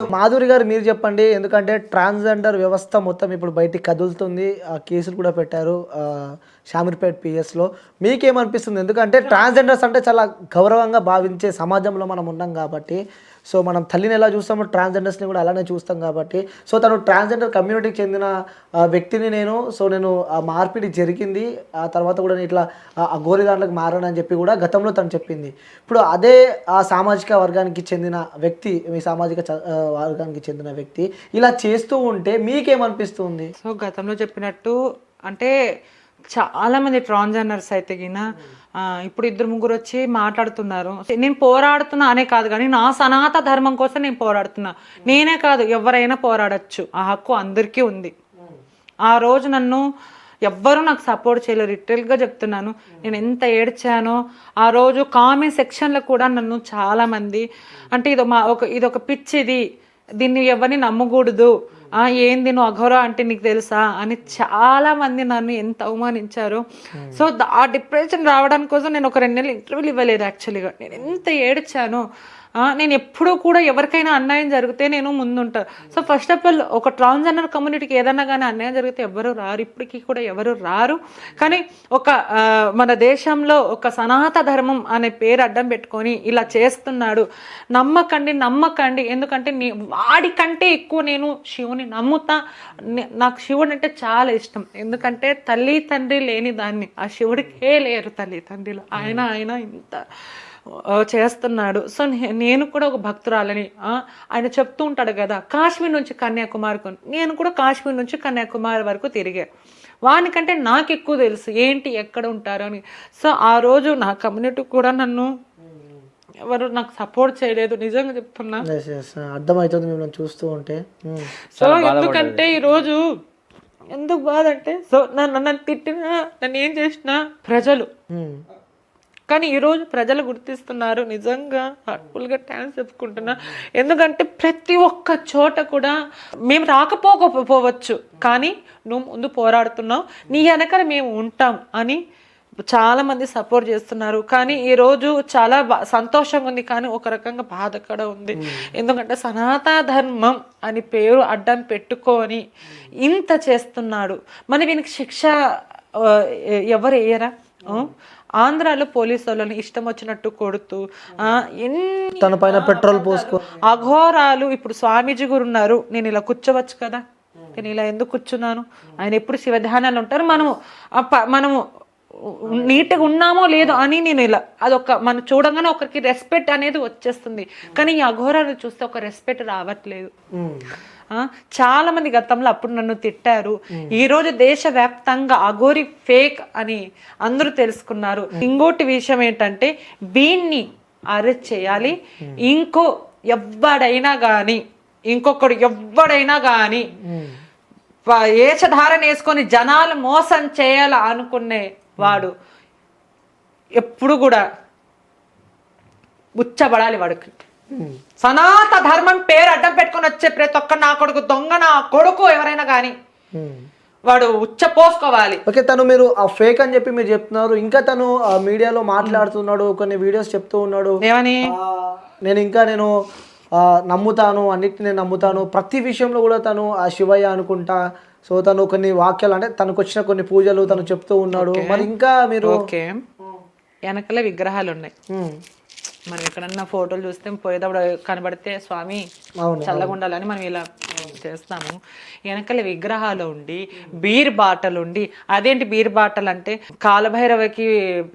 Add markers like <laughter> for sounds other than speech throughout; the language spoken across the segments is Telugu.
మాధురి గారు మీరు చెప్పండి ఎందుకంటే ట్రాన్స్జెండర్ వ్యవస్థ మొత్తం ఇప్పుడు బయటికి కదులుతుంది. ఆ కేసులు కూడా పెట్టారు షామీర్పేట్ పిఎస్లో. మీకేమనిపిస్తుంది? ఎందుకంటే ట్రాన్స్జెండర్స్ అంటే చాలా గౌరవంగా భావించే సమాజంలో మనం ఉన్నాం కాబట్టి సో మనం తల్లిని ఎలా చూస్తామో ట్రాన్స్జెండర్స్ని కూడా అలానే చూస్తాం కాబట్టి. సో తను ట్రాన్స్జెండర్ కమ్యూనిటీకి చెందిన వ్యక్తిని నేను సో నేను ఆ మార్పిడి జరిగింది. ఆ తర్వాత కూడా నేను ఇట్లా ఆ- గోరి దాంట్లోకి మారానని చెప్పి కూడా గతంలో తను చెప్పింది. ఇప్పుడు అదే ఆ సామాజిక వర్గానికి చెందిన వ్యక్తి మీ సామాజిక చ- వర్గానికి చెందిన వ్యక్తి ఇలా చేస్తూ ఉంటే మీకేమనిపిస్తుంది? సో గతంలో చెప్పినట్టు అంటే చాలామంది ట్రాన్జెండర్స్ అయితే గిన ఇప్పుడు ఇద్దరు ముగ్గురు వచ్చి మాట్లాడుతున్నారు. నేను పోరాడుతున్నా అనే కాదు కానీ నా సనాత ధర్మం కోసం నేను పోరాడుతున్నా. నేనే కాదు ఎవరైనా పోరాడచ్చు. ఆ హక్కు అందరికీ ఉంది. ఆ రోజు నన్ను ఎవ్వరూ నాకు సపోర్ట్ చేయలేరు. లిటరల్గా చెప్తున్నాను. నేను ఎంత ఏడ్చానో ఆ రోజు కామెంట్ సెక్షన్లో కూడా నన్ను చాలా మంది అంటే ఇది మా ఒక ఇది ఒక పిచ్చిది. దీన్ని ఎవరిని నమ్మకూడదు. ఏంది? నువ్వు అఘోర అంటే నీకు తెలుసా? అని చాలా మంది నన్ను ఎంత అవమానించారు. సో ద- ఆ డిప్రెషన్ రావడానికి కోసం నేను ఒక రెండు నెలలు ఇంటర్వ్యూలు ఇవ్వలేదు యాక్చువల్గా. నేను ఎంత ఏడ్చానో. నేను ఎప్పుడూ కూడా ఎవరికైనా అన్యాయం జరిగితే నేను ముందుంటా. సో ఫస్ట్ ఆఫ్ ఆల్ ఒక ట్రాన్స్జెండర్ కమ్యూనిటీకి ఏదన్నా కానీ అన్యాయం జరిగితే ఎవరు రారు. ఇప్పటికీ కూడా ఎవరు రారు. కానీ ఒక మన దేశంలో ఒక సనాత ధర్మం అనే పేరు అడ్డం పెట్టుకొని ఇలా చేస్తున్నాడు. నమ్మకండి నమ్మకండి. ఎందుకంటే నీ వాడికంటే ఎక్కువ నేను శివుని నమ్ముతా. నాకు శివుడు అంటే చాలా ఇష్టం. ఎందుకంటే తల్లి తండ్రి లేని దాన్ని. ఆ శివుడికే లేరు తల్లి తండ్రిలో. ఆయన ఆయన ఇంత. చేస్తున్నాడు సో నేను కూడా ఒక భక్తురాలని ఆ, ఆయన చెప్తూ ఉంటాడు కదా కాశ్మీర్ నుంచి కన్యాకుమారి కొని నేను కూడా కాశ్మీర్ నుంచి కన్యాకుమారి వరకు తిరిగా వానికంటే నాకు ఎక్కువ తెలుసు ఏంటి ఎక్కడ ఉంటారు అని సో ఆ రోజు నా కమ్యూనిటీ కూడా నన్ను ఎవరు నాకు సపోర్ట్ చేయలేదు నిజంగా చెప్తున్నా Yes, yes. అర్థమవుతుంది మిమ్మల్ని చూస్తూ ఉంటే ఉమ్. సో ఎందుకంటే ఈరోజు ఎందుకు బాధ అంటే సో నన్ను నన్ను తిట్టినా నన్ను ఏం చేసినా ప్రజలు ఉమ్. కానీ ఈరోజు ప్రజలు గుర్తిస్తున్నారు. నిజంగా హార్ట్ఫుల్గా థ్యాంక్స్ చెప్పుకుంటున్నా. ఎందుకంటే ప్రతి ఒక్క చోట కూడా మేము రాకపోకపోవచ్చు. కానీ నువ్వు ముందు పోరాడుతున్నావు. నీ వెనకాల మేము ఉంటాం అని చాలా మంది సపోర్ట్ చేస్తున్నారు. కానీ ఈరోజు చాలా సంతోషంగా ఉంది. కానీ ఒక రకంగా బాధ కూడా ఉంది. ఎందుకంటే సనాతన ధర్మం అని పేరు అడ్డం పెట్టుకొని ఇంత చేస్తున్నాడు. మరి వీనికి శిక్ష ఎవరు వేయరా? ఆంధ్రాలో పోలీసు వాళ్ళని ఇష్టం వచ్చినట్టు కొడుతూ ఎన్ని తన పైన పెట్రోల్ పోసుకో. అఘోరాలు ఇప్పుడు స్వామీజీ గారు ఉన్నారు. నేను ఇలా కూర్చోవచ్చు కదా? నేను ఇలా ఎందుకు కూర్చున్నాను? ఆయన ఎప్పుడు శివధ్యానాలు ఉంటారు? మనము మనము నీట్గా ఉన్నామో లేదో అని నేను ఇలా అదొక మనం చూడంగానే ఒకరికి రెస్పెక్ట్ అనేది వచ్చేస్తుంది. కానీ ఈ అఘోరాలు చూస్తే ఒక రెస్పెక్ట్ రావట్లేదు. చాలా మంది గతంలో అప్పుడు నన్ను తిట్టారు. ఈ రోజు దేశవ్యాప్తంగా అఘోరి ఫేక్ అని అందరూ తెలుసుకున్నారు. ఇంకోటి విషయం ఏంటంటే వీన్ని అరెస్ట్ చేయాలి. ఇంకో ఎవ్వడైనా గాని ఇంకొకడు ఎవ్వడైనా గాని వా- వేషధారణ వేసుకొని జనాలు మోసం చేయాల అనుకునే వాడు ఎప్పుడు కూడా ఉచ్చబడాలి వాడికి. సనాత ధర్మం పేరు అడ్డం పెట్టుకొని వచ్చే ప్రతి ఒక్క నా కొడుకు దొంగ నా కొడుకు ఎవరైనా కానీ. వాడు ఉచ్చ పోసుకోవాలి ఓకే తను మీరు ఆ ఫేక్ అని చెప్పి మీరు చెప్తున్నారు. ఇంకా తను మీడియాలో మాట్లాడుతున్నాడు కొన్ని వీడియోస్ చెప్తూ ఉన్నాడు. ఏమని? నేను ఇంకా నేను నమ్ముతాను అన్నిటిని నేను నమ్ముతాను. ప్రతి విషయంలో కూడా తను ఆ శివయ్య అనుకుంటా. సో తను కొన్ని వాక్యాలు అంటే తనకు వచ్చిన కొన్ని పూజలు తను చెప్తూ ఉన్నాడు. మరి ఇంకా మీరు ఓకే. వెనకల విగ్రహాలు ఉన్నాయి మనం ఎక్కడన్నా ఫోటోలు చూస్తే పోయేటప్పుడు కనబడితే స్వామి అవును చల్లగా ఉండాలని మనం ఇలా చేస్తాము. వెనకల విగ్రహాలు ఉండి బీర్ బాటలు ఉండి అదేంటి బీర్ బాటలు అంటే కాలభైరవకి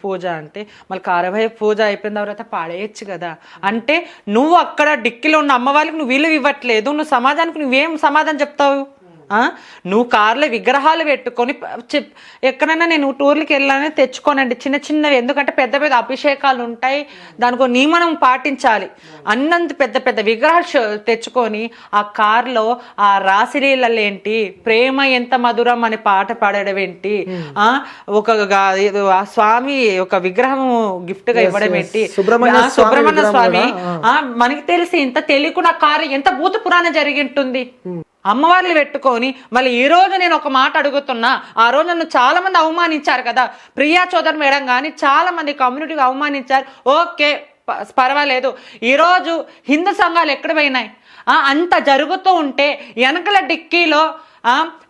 పూజ అంటే మళ్ళీ కాలభైరవ పూజ అయిపోయిన తర్వాత పాడేయచ్చు కదా. అంటే నువ్వు అక్కడ డిక్కిలో ఉన్న అమ్మ వాళ్ళకి నువ్వు విలువ ఇవ్వట్లేదు నువ్వు సమాజానికి నువ్వేం సమాధానం చెప్తావు? నువ్వు కార్లో విగ్రహాలు పెట్టుకొని ఎక్కడైనా నేను టూర్లకి వెళ్ళాలని తెచ్చుకోనండి. చిన్న చిన్నవి. ఎందుకంటే పెద్ద పెద్ద అభిషేకాలు ఉంటాయి. దానికి నియమనం పాటించాలి. అన్నంత పెద్ద పెద్ద విగ్రహాలు తెచ్చుకొని ఆ కార్లో ఆ రాసిలీలలు ఏంటి? ప్రేమ ఎంత మధురం అనే పాట పాడడం ఏంటి? ఆ? ఒక స్వామి ఒక విగ్రహం గిఫ్ట్గా ఇవ్వడం ఏంటి? సుబ్రహ్మణ్య స్వామి ఆ మనకి తెలిసి ఇంత తెలియకుండా కారు ఎంత భూత పురాణం జరిగి ఉంటుంది? అమ్మవార్లు పెట్టుకొని మళ్ళీ ఈ రోజు నేను ఒక మాట అడుగుతున్నా. ఆ రోజు నన్ను చాలామంది అవమానించారు కదా. ప్రియా చౌదరి మేడం కానీ చాలామంది కమ్యూనిటీకి అవమానించారు. ఓకే పర్వాలేదు. ఈరోజు హిందూ సంఘాలు ఎక్కడ పోయినాయి? అంత జరుగుతూ ఉంటే వెనకల డిక్కీలో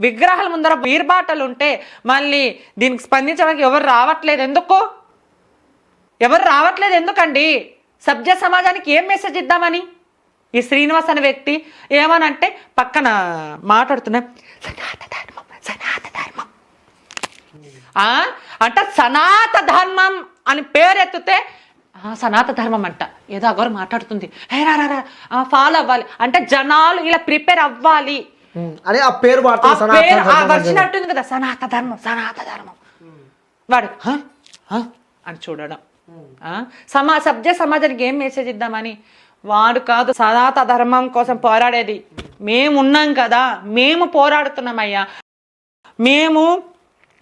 విగ్రహాల ముందర వీర్బాటలు ఉంటే మళ్ళీ దీనికి స్పందించడానికి ఎవరు రావట్లేదు ఎందుకు? ఎవరు రావట్లేదు ఎందుకండి? సభ్య సమాజానికి ఏం మెసేజ్ ఇద్దామని? ఈ శ్రీనివాస్ అనే వ్యక్తి ఏమనంటే పక్కన మాట్లాడుతున్నా సనాత ధర్మం సనాత ధర్మం. ఆ, అంట సనాత ధర్మం అని పేరెత్తితే సనాత ధర్మం అంట. ఏదో అగోరు మాట్లాడుతుంది. హే రా ఫాలో అవ్వాలి. అంటే జనాలు ఇలా ప్రిపేర్ అవ్వాలి. అని ఆ పేరు. వచ్చినట్టుంది కదా. సనాత ధర్మం సనాత ధర్మం. వాడు? అని చూడడం. ఆ? సమా సభ్య సమాజానికి ఏం మెసేజ్ ఇద్దామని? వాడు కాదు సనాత ధర్మం కోసం పోరాడేది. మేము ఉన్నాం కదా మేము పోరాడుతున్నామయ్యా. మేము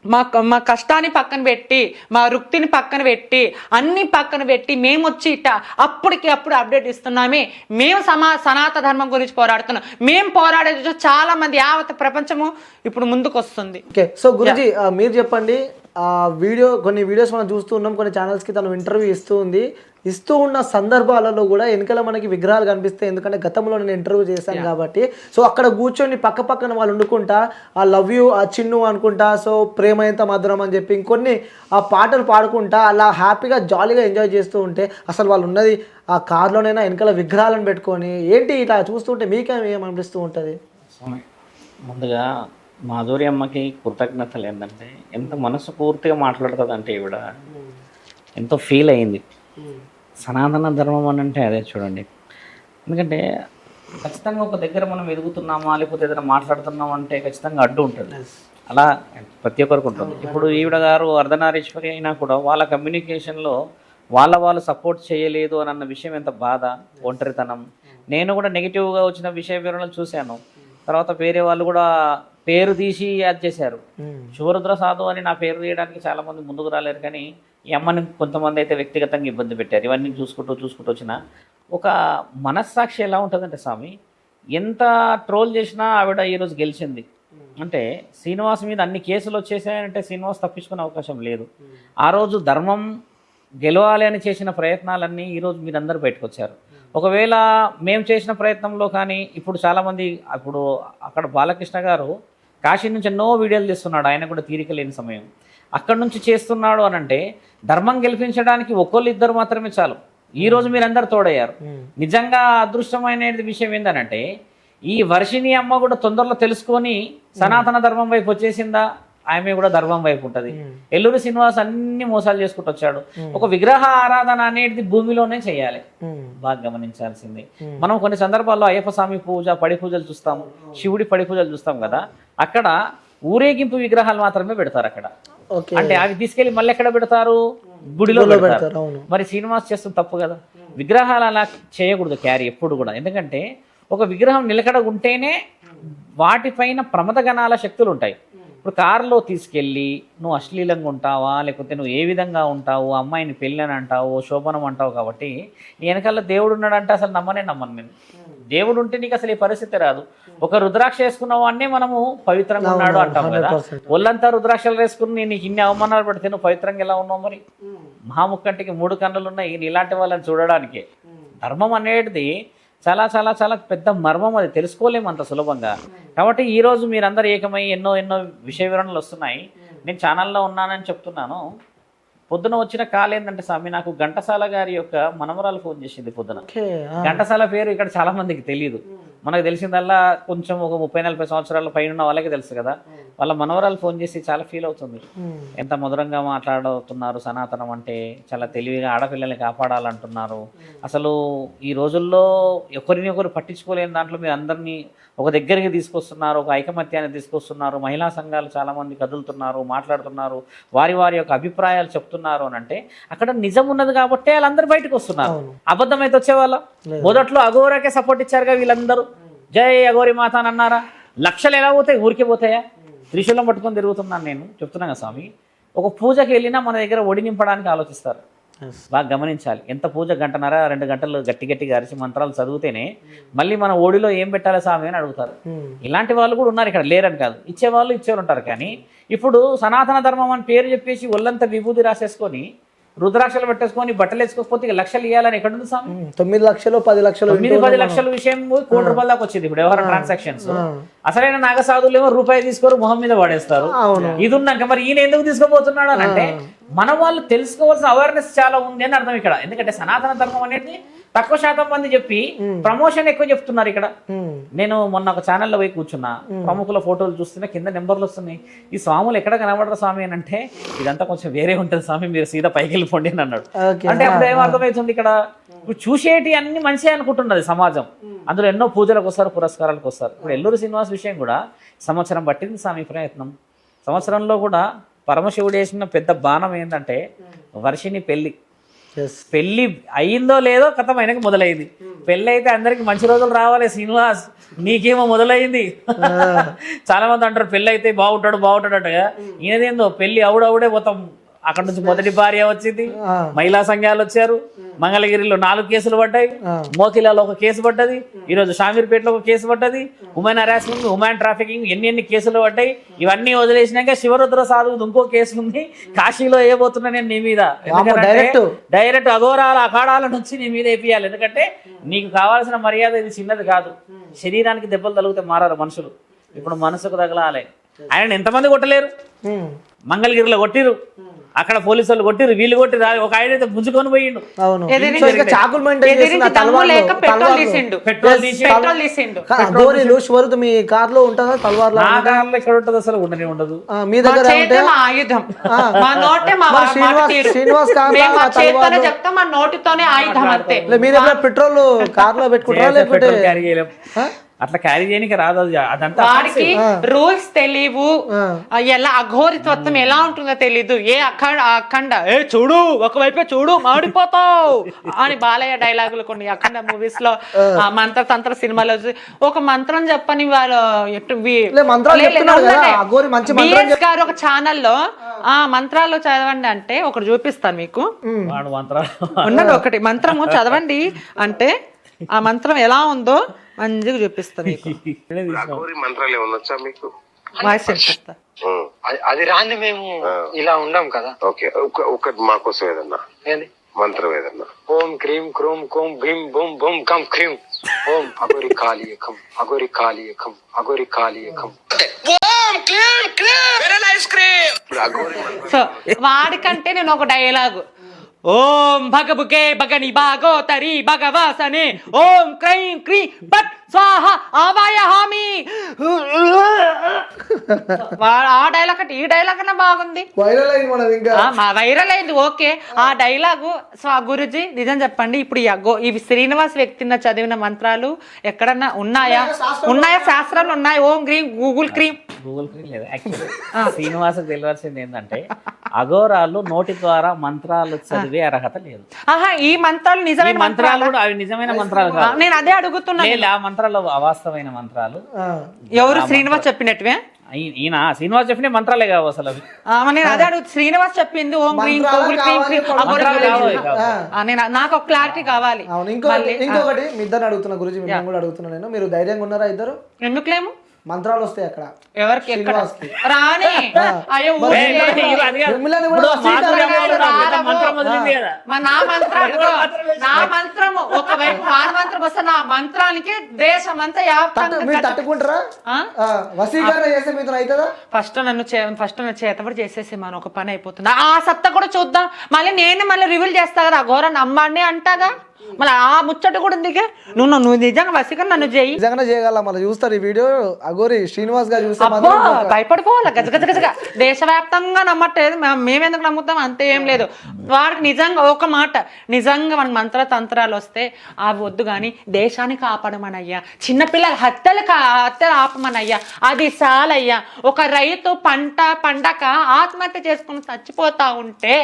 మా మా కష్టాన్ని పక్కన పెట్టి మా వృత్తిని పక్కన పెట్టి అన్ని పక్కన పెట్టి మేము వచ్చి ఇట్ట అప్పటికి అప్పుడు అప్డేట్ ఇస్తున్నామే. మేము సమా సనాత ధర్మం గురించి పోరాడుతున్నాం. మేము పోరాడేది చూసి చాలా మంది యావత్ ప్రపంచము ఇప్పుడు ముందుకు వస్తుంది ఓకే సో గురుజీ మీరు చెప్పండి వీడియో కొన్ని వీడియోస్ మనం చూస్తూ ఉన్నాం కొన్ని ఛానల్స్కి తను ఇంటర్వ్యూ ఇస్తూ ఉంది. ఇస్తూ ఉన్న సందర్భాలలో కూడా వెనకాల మనకి విగ్రహాలు కనిపిస్తాయి. ఎందుకంటే గతంలో నేను ఇంటర్వ్యూ చేశాను కాబట్టి. సో అక్కడ కూర్చొని పక్క పక్కన వాళ్ళు వండుకుంటా ఆ లవ్ యూ ఆ చిన్ను అనుకుంటా సో ప్రేమ ఎంత మధురం అని చెప్పి ఇంకొన్ని ఆ పాటలు పాడుకుంటా అలా హ్యాపీగా జాలీగా ఎంజాయ్ చేస్తూ ఉంటే అసలు వాళ్ళు ఉన్నది ఆ కార్లోనైనా వెనకాల విగ్రహాలను పెట్టుకొని ఏంటి ఇట్లా చూస్తుంటే మీకేం ఏమనిపిస్తూ ఉంటుంది? ముందుగా మాధురి అమ్మకి కృతజ్ఞతలు ఏంటంటే ఎంత మనసు పూర్తిగా మాట్లాడుతుంది అంటే ఈవిడ ఎంతో ఫీల్ అయింది. సనాతన ధర్మం అని అంటే అదే చూడండి. ఎందుకంటే ఖచ్చితంగా ఒక దగ్గర మనం ఎదుగుతున్నామా లేకపోతే ఏదైనా మాట్లాడుతున్నామా అంటే ఖచ్చితంగా అడ్డు ఉంటుంది. అలా ప్రతి ఒక్కరికి ఉంటుంది. ఇప్పుడు ఈవిడ గారు అర్ధనారీశ్వరి అయినా కూడా వాళ్ళ కమ్యూనికేషన్లో వాళ్ళ వాళ్ళు సపోర్ట్ చేయలేదు అని అన్న విషయం ఎంత బాధ ఒంటరితనం. నేను కూడా నెగిటివ్గా వచ్చిన విషయ వివరణలు చూశాను. తర్వాత వేరే వాళ్ళు కూడా పేరు తీసి యాడ్ చేశారు. శివరుద్ర సాధు అని నా పేరు తీయడానికి చాలా మంది ముందుకు రాలేరు కానీ ఈ అమ్మని కొంతమంది అయితే వ్యక్తిగతంగా ఇబ్బంది పెట్టారు. ఇవన్నీ చూసుకుంటూ చూసుకుంటూ వచ్చిన ఒక మనస్సాక్షి ఎలా ఉంటుందంటే స్వామి ఎంత ట్రోల్ చేసినా ఆవిడ ఈరోజు గెలిచింది. అంటే శ్రీనివాస్ మీద అన్ని కేసులు వచ్చేసాయంటే శ్రీనివాస్ తప్పించుకునే అవకాశం లేదు. ఆ రోజు ధర్మం గెలవాలి అని చేసిన ప్రయత్నాలన్నీ ఈరోజు మీరందరూ బయటకు వచ్చారు ఒకవేళ మేము చేసిన ప్రయత్నంలో కానీ ఇప్పుడు చాలామంది ఇప్పుడు అక్కడ బాలకృష్ణ గారు కాశీ నుంచి ఎన్నో వీడియోలు తీస్తున్నాడు. ఆయన కూడా తీరిక లేని సమయం. అక్కడ నుంచి చేస్తున్నాడు అని అంటే ధర్మం గెలిపించడానికి ఒకళ్ళు ఇద్దరు మాత్రమే చాలు. ఈ రోజు మీరందరూ తోడయ్యారు. నిజంగా అదృష్టమైన విషయం ఏంటనంటే ఈ వర్షిణి అమ్మ కూడా తొందరలో తెలుసుకొని సనాతన ధర్మం వైపు వచ్చేసిందా? ఆమె కూడా ధర్మం వైపు ఉంటది. ఎల్లూరు శ్రీనివాస్ అన్ని మోసాలు చేసుకుంటూ వచ్చాడు. ఒక విగ్రహ ఆరాధన అనేది భూమిలోనే చేయాలి. బాగా గమనించాల్సింది. మనం కొన్ని సందర్భాల్లో అయ్యప్ప స్వామి పూజ పడి పూజలు చూస్తాం శివుడి పడి పూజలు చూస్తాం కదా. అక్కడ ఊరేగింపు విగ్రహాలు మాత్రమే పెడతారు అక్కడ. అంటే అవి తీసుకెళ్ళి మళ్ళీ ఎక్కడ పెడతారు? గుడిలో పెడతారు. మరి శ్రీనివాస్ చేస్తుంది తప్పు కదా. విగ్రహాలు అలా చేయకూడదు క్యారీ ఎప్పుడు కూడా. ఎందుకంటే ఒక విగ్రహం నిలకడ ఉంటేనే వాటిపైన ప్రమదగణాల శక్తులు ఉంటాయి. ఇప్పుడు కారులో తీసుకెళ్ళి నువ్వు అశ్లీలంగా ఉంటావా? లేకపోతే నువ్వు ఏ విధంగా ఉంటావు? అమ్మాయిని పెళ్ళని అంటావు? శోభనం అంటావు కాబట్టి వెనకాల దేవుడు ఉన్నాడంటే అసలు నమ్మనే నమ్మను నేను. దేవుడు ఉంటే నీకు అసలు ఈ పరిస్థితి రాదు. ఒక రుద్రాక్ష వేసుకున్న వాడినే మనము పవిత్రంగా ఉన్నాడు అంటాం కదా. 100%. ఒళ్ళంతా రుద్రాక్షలు వేసుకుని నేను నీకు ఇన్ని అవమానాలు పెడితే నువ్వు పవిత్రంగా ఎలా ఉన్నావు మరి? మహాముక్కంటికి మూడు కన్నులు ఉన్నాయి నీలాంటి వాళ్ళని చూడడానికి. ధర్మం అనేది చాలా చాలా చాలా పెద్ద మర్మం అది. తెలుసుకోలేము అంత సులభంగా. కాబట్టి ఈ రోజు మీరందరూ ఏకమై ఎన్నో ఎన్నో విషయ వివరణలు వస్తున్నాయి. నేను ఛానల్లో ఉన్నానని చెప్తున్నాను. పొద్దున వచ్చిన కాల్ ఏంటంటే స్వామి నాకు ఘంటసాల గారి యొక్క మనమరాలు ఫోన్ చేసింది పొద్దున. ఘంటసాల పేరు ఇక్కడ చాలా మందికి తెలియదు మనకు తెలిసిందల్లా కొంచెం ఒక ముప్పై నలభై సంవత్సరాల పైన ఉన్న వాళ్ళకి తెలుసు కదా. వాళ్ళ మనవరాలు ఫోన్ చేసి చాలా ఫీల్ అవుతుంది. ఎంత మధురంగా మాట్లాడుతున్నారు సనాతనం అంటే చాలా తెలివిగా ఆడపిల్లల్ని కాపాడాలంటున్నారు. అసలు ఈ రోజుల్లో ఒకరిని ఒకరు పట్టించుకోలేని దాంట్లో మీరు అందరినీ ఒక దగ్గరికి తీసుకొస్తున్నారు ఒక ఐకమత్యాన్ని తీసుకొస్తున్నారు. మహిళా సంఘాలు చాలా మంది కదులుతున్నారు మాట్లాడుతున్నారు. వారి వారి యొక్క అభిప్రాయాలు చెప్తున్నారు అని అంటే అక్కడ నిజం ఉన్నది కాబట్టి వాళ్ళందరూ బయటకు వస్తున్నారు. అబద్ధం అయితే వచ్చేవాళ్ళ. మొదట్లో అఘోరాకే సపోర్ట్ ఇచ్చారుగా వీళ్ళందరూ. జై అఘోరి మాత అని అన్నారా? లక్షలు ఎలా పోతాయి? ఊరికే పోతాయా? త్రిశూలం పట్టుకొని తిరుగుతున్నాను నేను. చెప్తున్నాను స్వామి ఒక పూజకి వెళ్ళినా మన దగ్గర ఒడి నింపడానికి ఆలోచిస్తారు. బాగా గమనించాలి. ఎంత పూజ గంటన్నర రెండు గంటలు గట్టి గట్టిగా అరిచి మంత్రాలు చదివితేనే మళ్ళీ మన ఓడిలో ఏం పెట్టాలి స్వామి అని అడుగుతారు. ఉమ్, ఇలాంటి వాళ్ళు కూడా ఉన్నారు ఇక్కడ లేరని కాదు. ఇచ్చేవాళ్ళు ఇచ్చేవాళ్ళు ఉంటారు. కానీ ఇప్పుడు సనాతన ధర్మం అని పేరు చెప్పేసి ఒళ్ళంతా విభూతి రాసేసుకొని రుద్రాక్షలు పెట్టేసుకొని బట్టలు వేసుకోకపోతే ఇక లక్షలు ఇవ్వాలని ఎక్కడ ఉంది స్వామి తొమ్మిది లక్షలు పది లక్షలు తొమ్మిది పది లక్షల విషయం కోటి రూపాయల దాకా వచ్చింది ఇప్పుడు ఎవరైనా ట్రాన్సాక్షన్స్ అసలైన నాగసాధులు ఏమో రూపాయి తీసుకోరు మొహం మీద వాడేస్తారు ఇది ఉన్నాక మరి ఈయన ఎందుకు తీసుకోబోతున్నాడు అని అంటే మన వాళ్ళు తెలుసుకోవాల్సిన అవేర్నెస్ చాలా ఉంది అని అర్థం ఇక్కడ. ఎందుకంటే సనాతన ధర్మం అనేది తక్కువ శాతం మంది చెప్పి ప్రమోషన్ ఎక్కువ చెప్తున్నారు ఇక్కడ. నేను మొన్న ఒక ఛానల్లో పోయి కూర్చున్నా. ప్రముఖుల ఫోటోలు చూస్తున్నా కింద నెంబర్లు వస్తున్నాయి. ఈ స్వాములు ఎక్కడ కనబడరు స్వామి అని అంటే ఇదంతా కొంచెం వేరే ఉంటుంది స్వామి మీరు సీదా పైకి వెళ్ళిపోండి అని అన్నాడు. అంటే అప్పుడు ఏమర్థమవుతుంది ఇక్కడ? ఇప్పుడు చూసేటి అన్ని మంచి అనుకుంటున్నది సమాజం. అందులో ఎన్నో పూజలకు వస్తారు పురస్కారాలకు వస్తారు. ఇప్పుడు ఎల్లూరు శ్రీనివాస్ విషయం కూడా సంవత్సరం పట్టింది స్వామి ప్రయత్నం. సంవత్సరంలో కూడా పరమశివుడు వేసిన పెద్ద బాణం ఏంటంటే వర్షిని పెళ్ళి. పెళ్ళి అయిందో లేదో కథం ఆయనకి మొదలైంది. పెళ్ళి అయితే అందరికి మంచి రోజులు రావాలి శ్రీనివాస్. నీకేమో మొదలైంది. <laughs> చాలా మంది అంటారు పెళ్ళి అయితే బాగుంటాడు బాగుంటాడు అంటగా ఈయనదేందో పెళ్ళి అవుడవుడే మొత్తం అక్కడ నుంచి మొదటి భార్య వచ్చింది. మహిళా సంఘాలు వచ్చారు. మంగళగిరిలో నాలుగు కేసులు పడ్డాయి. మోతిలాలో ఒక కేసు పడ్డది. ఈ రోజు షామీర్పేటలో ఒక కేసు పడ్డది. ఉమెన్ హరాస్మెంట్ ఉమెన్ ట్రాఫికింగ్ ఎన్ని ఎన్ని కేసులు పడ్డాయి. ఇవన్నీ వదిలేసినాక శివరుద్ర సాధువు ఇంకో కేసు ఉంది. కాశీలో వేయబోతున్నా నేను నీ మీద. డైరెక్ట్ అఘోరాల అఖాడాల నుంచి నీ మీద వేపియాలి. ఎందుకంటే నీకు కావాల్సిన మర్యాద ఇది చిన్నది కాదు. శరీరానికి దెబ్బలు తగిలితే మారారు మనుషులు. ఇప్పుడు మనసుకు తగలాలి. ఆయన ఎంతమంది కొట్టలేరు? మంగళగిరిలో కొట్టిరు. అక్కడ పోలీసు వాళ్ళు కొట్టిరు వీళ్ళు కొట్టిరు ఆ- ఒక ఆయన అయితే గుంజుకొని పోయిండు. గోరీలు షువరుతు మీ కార్లో ఉంటుందా? తలవార్లు నా కాలంలో ఎక్కడ ఉంటుంది అసలు ఉండనే ఉండదు. ఆ, మీ దగ్గర ఆయుధం. మా నోటే మా మరి మాట శ్రీనివాస్- మా నోటితోనే ఆయుధం అంతే. మీ దగ్గర పెట్రోల్ కార్లో పెట్టుకుంటారా లేకపోతే అట్లా క్యారీ చేయడానికి రాదు అది. అదంతా వాడికి రూల్స్ తెలియవు ఎలా అఘోరితత్వం ఎలా ఉంటుందో తెలీదు. ఏ అఖండ అఖండ ఏ చూడు ఒకవైపే చూడు మాడిపోతావు అని బాలయ్య డైలాగులు కొన్ని అఖండ మూవీస్లో ఆ, మంత్ర తంత్ర సినిమాలో ఒక మంత్రం చెప్పని వాళ్ళు గారు ఒక ఛానల్లో ఆ. మంత్రాలు చదవండి అంటే ఒకటి చూపిస్తాను మీకు. ఉండండి ఒకటి. మంత్రము చదవండి అంటే ఆ మంత్రం ఎలా ఉందో మంచిగా చూపిస్తా మీకు. మంత్రాలు ఏమన్నా వచ్చా మీకు? వాయిస్ వినిపిస్తా ఉం. అది- రాంది మేము ఇలా ఉండం కదా. ఓకే ఒక- ఒకటి మా కోసం ఏదన్నా? ఏంది? మంత్రం ఏదన్నా? ఓం క్రీం క్రూం క్రూం భీం బూం బూం కం క్రీం. ఓం అగోరి కాళీయకం అగోరి కాళీయకం అగోరి కాళీయకం సో వాడికంటే నేను ఒక డైలాగు. ఓం భగబుగే భగని బాగో తరి భగవాసనే ఓం క్రైం క్రీ పట్ స్వాహ ఆవాయ హామి <laughs> ఆ డైలాగ్ అంటే ఈ డైలాగ్ అన్నా బాగుంది. వైరల్ అయింది మనది ఇంకా. ఆ, మా వైరల్ అయింది ఓకే. ఆ డైలాగు స్వా గురుజీ నిజం చెప్పండి ఇప్పుడు ఈ అగ్గో ఇవి శ్రీనివాస్ వ్యక్తిన చదివిన మంత్రాలు ఎక్కడన్నా ఉన్నాయా? ఉన్నాయా? శాస్త్రాలు ఉన్నాయి? ఓం గ్రీం గూగుల్ క్రీమ్ గూగుల్ క్రీమ్ లేదు యాక్చువల్లీ శ్రీనివాసకు తెలియాల్సింది ఏంటంటే అఘోరాలు నోటి ద్వారా మంత్రాలు చదివే అర్హత లేదు. ఆహా ఈ మంత్రాలు నిజమైన మంత్రాలు కూడా అవి నిజమైన మంత్రాలు కాదు. నేను అదే అడుగుతున్నా ఆ మంత్రాలు అవాస్తవమైన మంత్రాలు. ఎవరు శ్రీనివాస్ చెప్పినట్టువే? ఈయన శ్రీనివాస్ చెప్పిన మంత్రాలే కావు అసలు అవి. నేను అదే అడుగు శ్రీనివాస్ చెప్పింది ఓం మంత్రాలు మంత్రాలు నేను నాకు ఒక క్లారిటీ కావాలి. ఇంకొకటి ఇంకొకటి మీ ఇద్దరు అడుగుతున్నా గురించి మిమ్మల్ని కూడా అడుగుతున్నా నేను. మీరు ధైర్యంగా ఉన్నారా ఇద్దరు? ఎందుకులేము? మంత్రాలు వస్తాయి అక్కడ. ఎవరికి ఎక్కడ? శ్రీనివాస్కి. రాని. అయ్యో మంత్రం నా మంత్రం నా వస్తే నా మంత్రానికి దేశం అంతా తట్టు- మీరు తట్టుకుంటారా? ఆ? ఆ, వసీకరణ చేస్తే మీతో అవుతుందా? ఫస్ట్ నన్ను చే ఫస్ట్ నన్ను చేతబడి చేసేసి మనం ఒక పని అయిపోతుంది. ఆ సత్తా కూడా చూద్దాం. మళ్ళీ నేను మళ్ళీ రివీల్ చేస్తా కదా ఘోర నమ్మండి అంటాగా? మళ్ళీ ఆ ముచ్చట కూడా ఉంది నువ్వు నువ్వు నిజంగా వసిగా నన్ను చేయి. నిజంగానే చేయగల మళ్ళీ చూస్తారు ఈ వీడియో. అగోరి శ్రీనివాస్ గారు చూస్తే అబ్బో భయపడిపోవాలి? గజ గజ గజగా దేశవ్యాప్తంగా నమ్మట్లేదు. మేమెందుకు నమ్ముతాం? అంతే ఏం లేదు. వాడికి నిజంగా ఒక మాట. నిజంగా మనకి మంత్ర తంత్రాలు వస్తే అవి వద్దు కానీ దేశాన్ని కాపాడమనయ్యా. చిన్నపిల్లల హత్యలు కా హత్యలు ఆపమనయ్యా. అది చాలయ్యా. ఒక రైతు పంట పండక ఆత్మహత్య చేసుకుని చచ్చిపోతా ఉంటే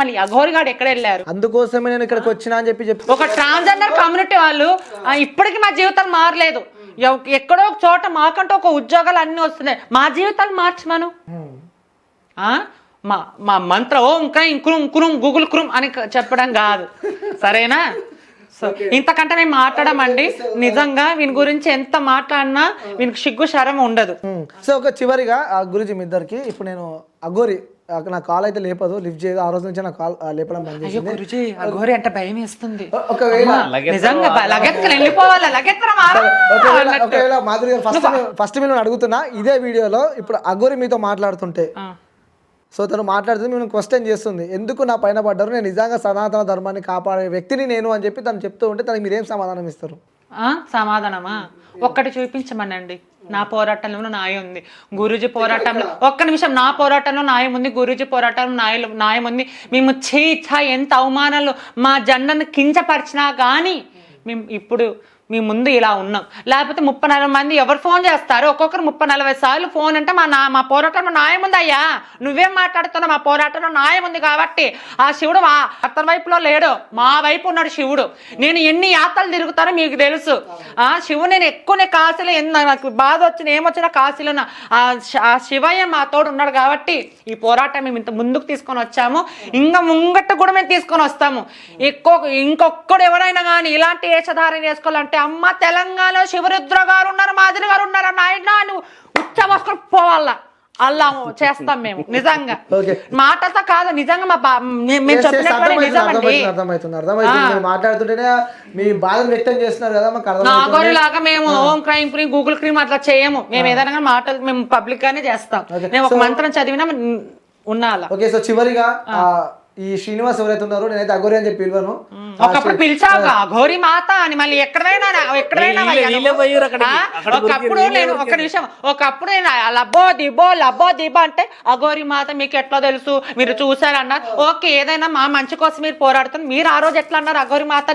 మళ్ళీ అఘోరిగాడు ఎక్కడ వెళ్ళారు? అందుకోసమే నేను ఇక్కడికి వచ్చినా అని చెప్పి చెప్పి ఒక ట్రాన్స్జెండర్ కమ్యూనిటీ వాళ్ళు ఇప్పటికీ మా జీవితాలు మారలేదు. ఎక్కడో ఒక చోట మాకంటూ ఒక ఉద్యోగాలు అన్నీ వస్తున్నాయి. మా జీవితాలు మార్చమను? ఆ? మా మా మంత్ర ఓం క్రైం కురుం కురుం గూగుల్ కురుం అని చెప్పడం కాదు. సరేనా? సో ఇంతకంటే నేను మాట్లాడమండి. నిజంగా వీని గురించి ఎంత మాట్లాడినా వీనికి సిగ్గు శరం ఉండదు. సో ఒక చివరిగా ఆ గురుజీ మీ ఇద్దరికి ఇప్పుడు నేను అగోరి నా కాల్ అయితే లేపదు లిఫ్ట్ చేయదు ఆ రోజు నుంచి నా కాల్ లేపడం బంద్ అయ్యో చేసింది. గురుజీ అఘోరి అంటే భయం వేస్తుంది. ఒ- ఒకవేళ లగెత్తు నిజంగా బ- లగెత్తుకుని వెళ్ళిపోవాలి లగెత్తరా ఒకవేళ ఒకవేళ మాధురి గారు ఫస్ట్ ఫస్ట్ మీరు అడుగుతున్నా ఇదే వీడియోలో ఇప్పుడు అగోరి మీతో మాట్లాడుతుంటే. సో తను మాట్లాడుతుంది మేము క్వశ్చన్ చేస్తుంది. ఎందుకు నా పైన పడ్డారు? నేను నిజంగా సనాతన ధర్మాన్ని కాపాడే వ్యక్తిని నేను అని చెప్పి తను చెప్తూ ఉంటే తనకి మీరేం సమాధానం ఇస్తారు? సమాధానమా? ఒక్కటి చూపించమనండి. నా పోరాటంలో న్యాయం ఉంది. గురూజీ పోరాటంలో ఒక్క నిమిషం నా పోరాటంలో న్యాయం ఉంది గురూజీ పోరాటంలో న్యాయం న్యాయం ఉంది. మేము చీ ఎంత అవమానాలు మా జెండను కించపరిచినా కానీ మేము ఇప్పుడు మీ ముందు ఇలా ఉన్నాం. లేకపోతే ముప్పై నలభై మంది ఎవరు ఫోన్ చేస్తారు? ఒక్కొక్కరు ముప్పై నలభై సార్లు ఫోన్ అంటే మా నా మా పోరాటంలో న్యాయం నువ్వేం మాట్లాడుతున్నావు? మా పోరాటంలో న్యాయం ఉంది కాబట్టి. ఆ శివుడు మా అతని వైపులో లేడు. మా వైపు ఉన్నాడు శివుడు. నేను ఎన్ని యాత్రలు తిరుగుతానో మీకు తెలుసు. ఆ శివుడు నేను ఎక్కువనే కాశీలో ఎన్న నాకు బాధ వచ్చిన ఏమొచ్చినా కాశీలో ఆ ఆ శివయ్య మా తోడు ఉన్నాడు కాబట్టి ఈ పోరాటం మేము ఇంత ముందుకు తీసుకొని వచ్చాము. ఇంకా ముంగట్టు కూడా మేము తీసుకొని వస్తాము. ఎక్కువ ఇంకొక్కడు ఎవరైనా కానీ ఇలాంటి వేషధారణ చేసుకోవాలంటే అమ్మ తెలంగాణలో శివరుద్ర గారు ఉన్నారు మాదిరి గారు ఉన్నారు నాయన నువ్వు ఉచ్చవస్త్రం పోవాలా? అలా చేస్తాం మేము నిజంగా. మాటతో కాదు నిజంగా మా మేము మీరు మాట్లాడుతుంటేనే మీ బాధను వ్యక్తం చేస్తున్నారు కదా మాకు నాగోరి అర్థమవుతుంది. లాగా మేము ఓం క్రైమ్ క్రీమ్ గూగుల్ క్రీమ్ అట్లా చేయము. మేము ఏదైనా మాటలు మేము పబ్లిక్ గానే చేస్తాం. మేము ఒక మంత్రం చదివినా ఉన్నాల? ఓకే సో చివరిగా ఈ శ్రీనివాస్ ఎవరైతే ఉన్నారో నేనైతే అగోరి అని చెప్పి పిలువను. ఒకప్పుడు పిలిచావుగా ఘోరి మాత అని మళ్ళీ ఎక్కడైనా ఎక్కడైనా ఒకప్పుడు నేను ఒక నిమిషం ఒకప్పుడు నేను లబ్బో దిబో లబ్బో దిబో అంటే అఘోరి మాత మీకు ఎట్లా తెలుసు? మీరు చూసారన్నారు ఓకే ఏదైనా మా మంచి కోసం మీరు పోరాడుతున్నారు. మీరు ఆ రోజు ఎట్లా అన్నారు? అఘోరి మాత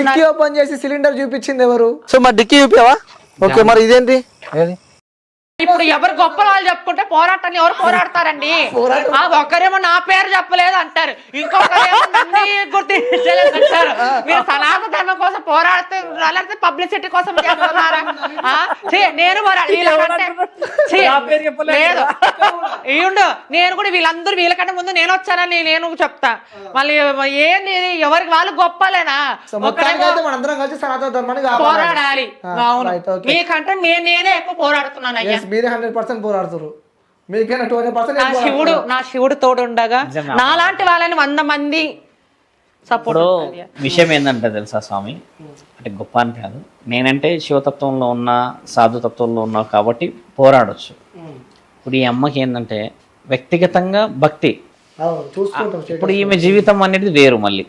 డిక్కీ ఓపెన్ చేసి సిలిండర్ చూపించింది ఎవరు? సో మరి డిక్కీ చూపావా? ఓకే మరి ఇదేంటి? ఏది? ఇప్పుడు ఎవరు గొప్ప వాళ్ళు చెప్పుకుంటే పోరాటాన్ని ఎవరు పోరాడతారండి? ఆ ఒక్కరేమో నా పేరు చెప్పలేదు అంటారు. ఇంకొకరేమో నన్ను గుర్తించలేదు అంటారు. మీరు సనాతన ధర్మం కోసం పోరాడుతున్నారు లేకపోతే పబ్లిసిటీ కోసం చేస్తున్నారా? ఆ? ఛీ, నేను వీళ్ళకంటే. లేదు. ఈయుండు నేను కూడా వీళ్ళందరూ వీళ్ళకంటే ముందు నేను వచ్చానని నేను చెప్తా. మళ్ళీ ఏంది? ఎవరికి వాళ్ళు గొప్పలేనా? ఒకరేమో. పోరాడాలి. అవును. మీకంటే నేనే ఎక్కువ పోరాడుతున్నాను అయ్యా. మీరే హండ్రెడ్ పర్సెంట్ పోరాడుతారు మీకైనా ట్వంటీ నా పర్సెంట్ శివుడు నా శివుడు తోడుండగా. నాలాంటి వాళ్ళని వంద మంది సపోర్ట్ ఇప్పుడు విషయం ఏంటంటే తెలుసా స్వామి? అంటే గొప్ప అని కాదు. నేనంటే శివతత్వంలో ఉన్న సాధుతత్వంలో ఉన్నా కాబట్టి పోరాడొచ్చు. ఇప్పుడు ఈ అమ్మకి ఏంటంటే వ్యక్తిగతంగా భక్తి. ఇప్పుడు ఈమె జీవితం అనేది వేరు మళ్ళీ.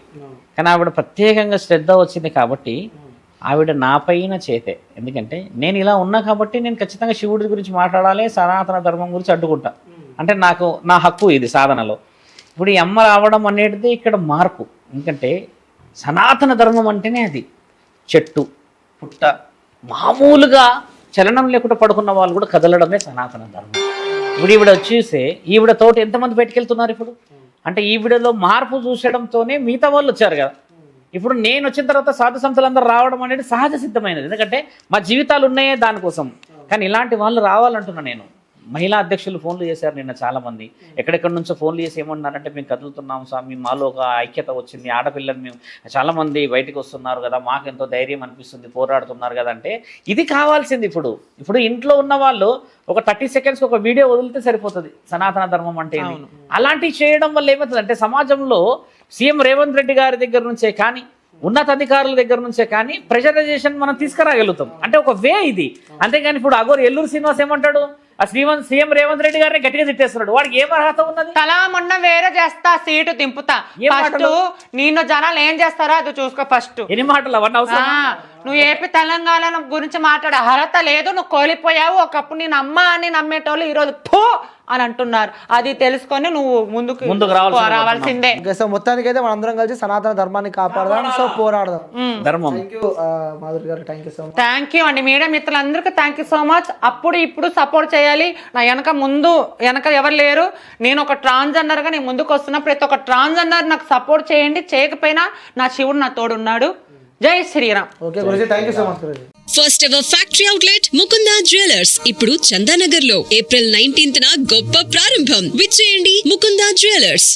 కానీ ఆవిడ ప్రత్యేకంగా శ్రద్ధ వచ్చింది కాబట్టి ఆవిడ నా పైన చేతే. ఎందుకంటే నేను ఇలా ఉన్నా కాబట్టి నేను ఖచ్చితంగా శివుడి గురించి మాట్లాడాలి సనాతన ధర్మం గురించి అడ్డుకుంటా. అంటే నాకు నా హక్కు ఇది సాధనలో. ఇప్పుడు ఈ అమ్మ రావడం అనేది ఇక్కడ మార్పు. ఎందుకంటే సనాతన ధర్మం అంటేనే అది. చెట్టు పుట్ట. మామూలుగా చలనం లేకుండా పడుకున్న వాళ్ళు కూడా కదలడమే సనాతన ధర్మం. ఇప్పుడు ఈవిడ వచ్చేసే ఈవిడ తోటి ఎంతమంది బయటకెళ్తున్నారు ఇప్పుడు? అంటే ఈవిడలో మార్పు చూసడంతోనే మిగతా వాళ్ళు వచ్చారు కదా. ఇప్పుడు నేను వచ్చిన తర్వాత సాధు సంతులందరూ రావడం అనేది సహజ సిద్ధమైనది. ఎందుకంటే మా జీవితాలు ఉన్నాయే దానికోసం. కానీ ఇలాంటి వాళ్ళు రావాలంటున్నా నేను. మహిళా అధ్యక్షులు ఫోన్లు చేశారు నిన్న చాలా మంది ఎక్కడెక్కడి నుంచో ఫోన్లు చేసి ఏమన్నారంటే మేము కదులుతున్నాం స్వామి మాలో ఒక ఐక్యత వచ్చింది. ఆడపిల్లని మేము చాలా మంది బయటకు వస్తున్నారు కదా మాకు ఎంతో ధైర్యం అనిపిస్తుంది పోరాడుతున్నారు కదా అంటే ఇది కావాల్సింది ఇప్పుడు. ఇప్పుడు ఇంట్లో ఉన్న వాళ్ళు ఒక థర్టీ సెకండ్స్ ఒక వీడియో వదిలితే సరిపోతుంది. సనాతన ధర్మం అంటే. అలాంటివి చేయడం వల్ల ఏమవుతుంది అంటే సమాజంలో సీఎం రేవంత్ రెడ్డి గారి దగ్గర నుంచే కానీ ఉన్నతాధికారుల దగ్గర నుంచే కానీ ప్రెషరైజేషన్ మనం తీసుకురాగలుగుతాం. అంటే ఒక వే ఇది. అంతేగాని ఇప్పుడు అగోరు ఎల్లూరు శ్రీనివాస్ ఏమంటాడు? ఆ శ్రీవంత్ సీఎం రేవంత్ రెడ్డి గారిని గట్టిగా తిట్టేస్తున్నాడు. వాడికి ఏం అర్హత ఉన్నది? తలా మొన్న వేరే చేస్తా సీటు దింపుతా. ఫస్ట్? నిన్ను జనాలు ఏం చేస్తారో అది చూసుకో ఫస్ట్ ఎన్ని మాటలు అవన్నీ అవసరం? నువ్వు ఏపీ తెలంగాణ గురించి మాట్లాడే అర్హత లేదు నువ్వు కోల్పోయావు. ఒకప్పుడు నేను అమ్మ అని నమ్మేటోళ్ళు ఈ రోజు పో అని అంటున్నారు. అది తెలుసుకొని నువ్వు ముందుకు ముందుకు రావాల్సిందే. సో మొత్తానికి అయితే మనందరం కలిసి సనాతన ధర్మాన్ని కాపాడదాం సో పోరాడదాం. ధర్మం. Thank you Madhuri garu. Thank you so much thank you అండి. మీడియా మిత్రులందరికీ థ్యాంక్ యూ సో మచ్ అప్పుడు ఇప్పుడు సపోర్ట్ చేయాలి. నా వెనక ముందు వెనక ఎవరు లేరు. నేను ఒక ట్రాన్స్జెండర్గా నేను ముందుకు వస్తున్నా. ప్రతి ఒక్క ట్రాన్స్జెండర్ నాకు సపోర్ట్ చేయండి. చేయకపోయినా నా శివుడు నా తోడున్నాడు. జై Shriram. Okay Guruji thank you so much Guruji. First ever factory outlet Mukunda jewellers ఇప్పుడు చందానగర్లో ఏప్రిల్ నైన్టీన్త్ గొప్ప ప్రారంభం. విచ్చేయండి ముకుంద జ్యువెలర్స్